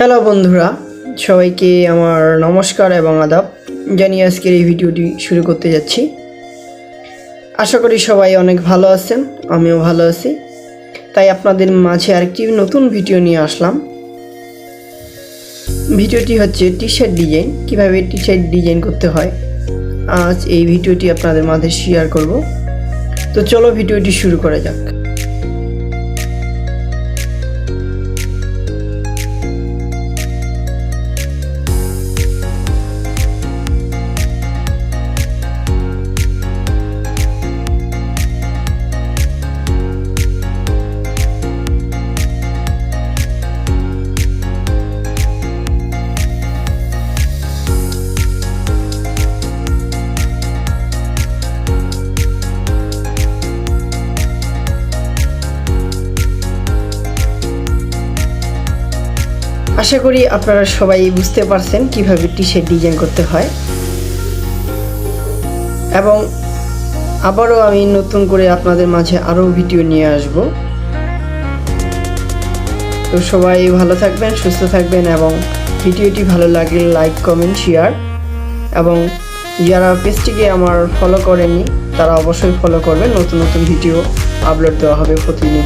Hello বন্ধুরা। সবাইকে আমার নমস্কার এবং আদাব। জানিয়ে আজকের এই ভিডিওটি শুরু করতে যাচ্ছি। আশা করি সবাই অনেক ভালো আছেন, আমিও ভালো আছি। তাই আপনাদের মাঝে আরেকটি নতুন ভিডিও নিয়ে আসলাম। ভিডিওটি হচ্ছে টি শার্ট ডিজাইন কীভাবে টি শার্ট ডিজাইন করতে হয়? আজ এই ভিডিওটি আপনাদের মাঝে শেয়ার করব। তো চলো ভিডিওটি শুরু করা যাক। আশা করি আপনারা সবাই বুঝতে পারছেন কীভাবে টি শার্ট ডিজাইন করতে হয়। এবং আবারও আমি নতুন করে আপনাদের মাঝে আরও ভিডিও নিয়ে আসব। তো সবাই ভালো থাকবেন, সুস্থ থাকবেন এবং ভিডিওটি ভালো লাগলে লাইক কমেন্ট শেয়ার এবং যারা পেজটিকে আমার ফলো করেননি, তারা অবশ্যই ফলো করবেন। নতুন নতুন ভিডিও আপলোড দেওয়া হবে প্রতিদিন।